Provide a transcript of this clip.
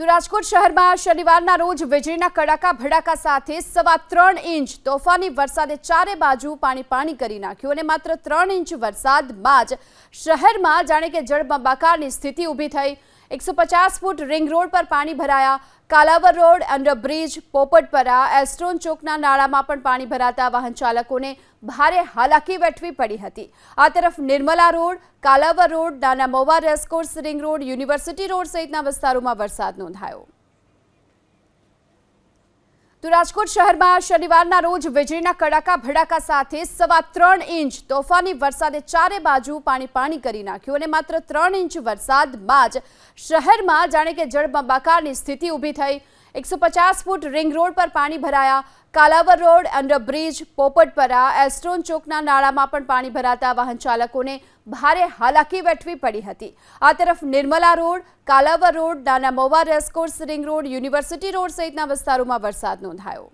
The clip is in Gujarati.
તો રાજકોટ શહેરમાં શનિવારના રોજ વીજળીના કડાકા ભડાકા સાથે સવા ત્રણ ઇંચ તોફાની વરસાદે ચારે બાજુ પાણી પાણી કરી નાખ્યું અને માત્ર ત્રણ ઇંચ વરસાદમાં જ શહેરમાં જાણે કે જળબંબાકારની સ્થિતિ ઊભી થઈ. એકસો પચાસ ફૂટ રિંગ રોડ પર પાણી ભરાયા. Kalawad road underbridge Popatpara, Astron ચોકના નાળામાં પણ પાણી ભરાતા વાહન ચાલકોને ભારે હાલાકી વેઠવી પડી હતી. આ તરફ Nirmala road, Kalavad road, Nana Mava racecourse ring road, university road સહિતના વિસ્તારોમાં વરસાદ નોંધાયો. તો રાજકોટ શહેરમાં શનિવારના રોજ વીજળીના કડાકા ભડાકા સાથે સવા ત્રણ ઇંચ તોફાની વરસાદે ચારે બાજુ પાણી પાણી કરી નાખ્યું અને માત્ર ત્રણ ઇંચ વરસાદમાં જ શહેરમાં જાણે કે જળબંબાકારની સ્થિતિ ઊભી થઈ એકસો પચાસ ફૂટ રિંગ રોડ પર પાણી ભરાયા. Kalawad road underbridge Popatpara Astron ચોકના નાળામાં પણ પાણી ભરાતા વાહન ચાલકોને ભારે હાલાકી વેઠવી પડી હતી. આ તરફ Nirmala road, Kalavad road, Nana Mava racecourse ring road, university road સહિતના વિસ્તારોમાં વરસાદ નોંધાયો.